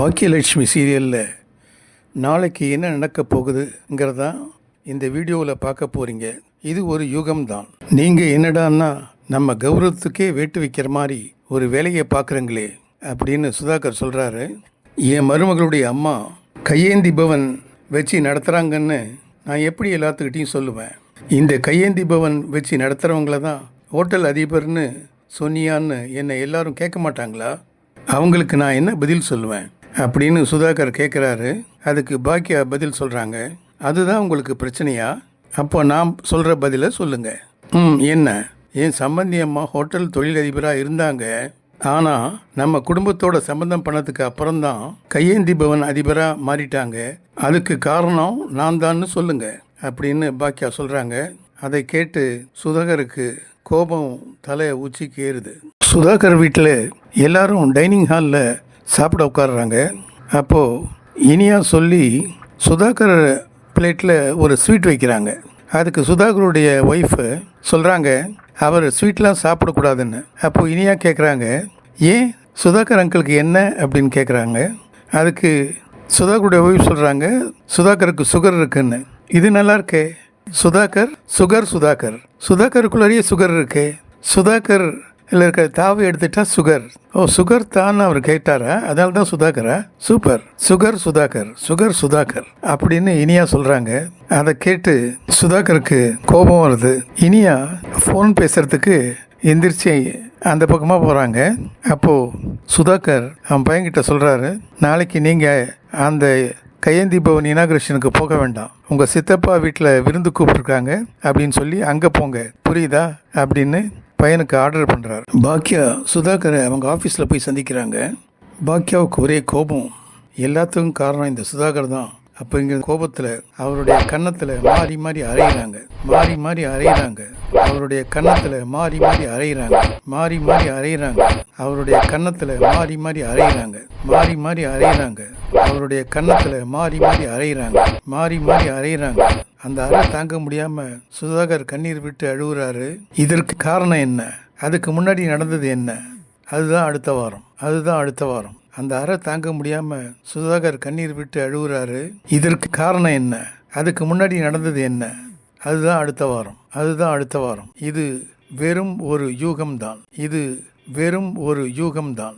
பாக்கியலட்சுமி சீரியலில் நாளைக்கு என்ன நடக்க போகுதுங்கிறதான் இந்த வீடியோவில் பார்க்க போகிறீங்க இது ஒரு யுகம்தான். நீங்கள் என்னடான்னா நம்ம கௌரவத்துக்கே வேட்டு வைக்கிற மாதிரி ஒரு வேலையை பார்க்குறங்களே அப்படின்னு சுதாகர் சொல்கிறாரு என் மருமகளுடைய அம்மா கையேந்தி பவன் வச்சு நடத்துகிறாங்கன்னு நான் எப்படி எல்லாத்துக்கிட்டையும் சொல்லுவேன். இந்த கையேந்தி பவன் வச்சு நடத்துகிறவங்கள தான் ஹோட்டல் அதிபர்னு சொன்னியான்னு என்னை எல்லாரும் கேட்க மாட்டாங்களா? அவங்களுக்கு நான் என்ன பதில் சொல்லுவேன்? அப்படின்னு சுதாகர் கேட்குறாரு அதுக்கு பாக்கியா பதில் சொல்கிறாங்க அதுதான் உங்களுக்கு பிரச்சனையா? அப்போ நான் சொல்கிற பதிலை சொல்லுங்கள் ம் என்ன? என் சம்பந்தி அம்மா ஹோட்டல் தொழிலதிபராக இருந்தாங்க. ஆனால் நம்ம குடும்பத்தோட சம்பந்தம் பண்ணதுக்கு அப்புறம்தான் கையேந்தி பவன் அதிபராக மாறிட்டாங்க. அதுக்கு காரணம் நான் தான்னு சொல்லுங்க அப்படின்னு பாக்கியா சொல்கிறாங்க அதை கேட்டு சுதாகருக்கு கோபம் தலையை உச்சிக்கு ஏறுது. சுதாகர் வீட்டில் எல்லாரும் டைனிங் ஹாலில் சாப்பிட உட்காடுறாங்க அப்போது இனியா சொல்லி சுதாகர் பிளேட்டில் ஒரு ஸ்வீட் வைக்கிறாங்க. அதுக்கு சுதாகருடைய ஒய்ஃபு சொல்கிறாங்க அவர் ஸ்வீட்லாம் சாப்பிடக்கூடாதுன்னு. அப்போது இனியா கேட்குறாங்க ஏன் சுதாகர் அங்கிளுக்கு என்ன? அப்படின்னு கேட்குறாங்க அதுக்கு சுதாகருடைய ஒய்ஃப் சொல்கிறாங்க சுதாகருக்கு சுகர் இருக்குன்னு. இது நல்லா இருக்கே. சுதாகர் சுகர் சுதாகர். சுதாகருக்குள்ளேயே சுகர் இருக்கே. சுதாகர் இல்லை இருக்கிற தாவி எடுத்துட்டா சுகர். ஓ சுகர் தான் அவர் கேட்டாரா? அதனால தான் சுதாகரா super. Sugar Sudhakar sugar Sudhakar அப்படின்னு இனியா சொல்கிறாங்க அதை கேட்டு சுதாகருக்கு கோபம் வருது. இனியா ஃபோன் பேசுறதுக்கு எந்திரிச்சு அந்த பக்கமாக போகிறாங்க அப்போது சுதாகர் அவன் பையன்கிட்ட சொல்கிறாரு நாளைக்கு நீங்கள் அந்த கையேந்தி பவன் இனாகிரேஷனுக்கு போக வேண்டாம். உங்கள் சித்தப்பா வீட்டில் விருந்து கூப்பிட்ருக்காங்க அப்படின்னு சொல்லி அங்கே போங்க. புரியுதா? அப்படின்னு பையனுக்கு ஆர்டர் பண்ணுறாரு பாக்கியா சுதாகரை அவங்க ஆஃபீஸில் போய் சந்திக்கிறாங்க. பாக்கியாவுக்கு ஒரே கோபம். எல்லாத்துக்கும் காரணம் இந்த சுதாகர் தான். அப்போ இங்கே கோபத்தில் அவருடைய கன்னத்தில் மாறி மாறி அரைகிறாங்க மாறி மாறி அறையிறாங்க. அவருடைய கன்னத்தில் மாறி மாறி அரைகிறாங்க மாறி மாறி அரைகிறாங்க அவருடைய கன்னத்தில் மாறி மாறி அரைகிறாங்க மாறி மாறி அறையிறாங்க. அவருடைய கன்னத்தில் மாறி மாறி அரைகிறாங்க மாறி மாறி அரைகிறாங்க அந்த அறை தாங்க முடியாம சுதாகர் கண்ணீர் விட்டு அழுகுறாரு. இதற்கு காரணம் என்ன? அதுக்கு முன்னாடி நடந்தது என்ன? அதுதான் அடுத்த வாரம். அதுதான் அடுத்த வாரம். அந்த அறை தாங்க முடியாம சுதாகர் கண்ணீர் விட்டு அழுகுறாரு. இதற்கு காரணம் என்ன? அதுக்கு முன்னாடி நடந்தது என்ன? அதுதான் அடுத்த வாரம். அதுதான் அடுத்த வாரம். இது வெறும் ஒரு யூகம்தான். இது வெறும் ஒரு யூகம்தான்.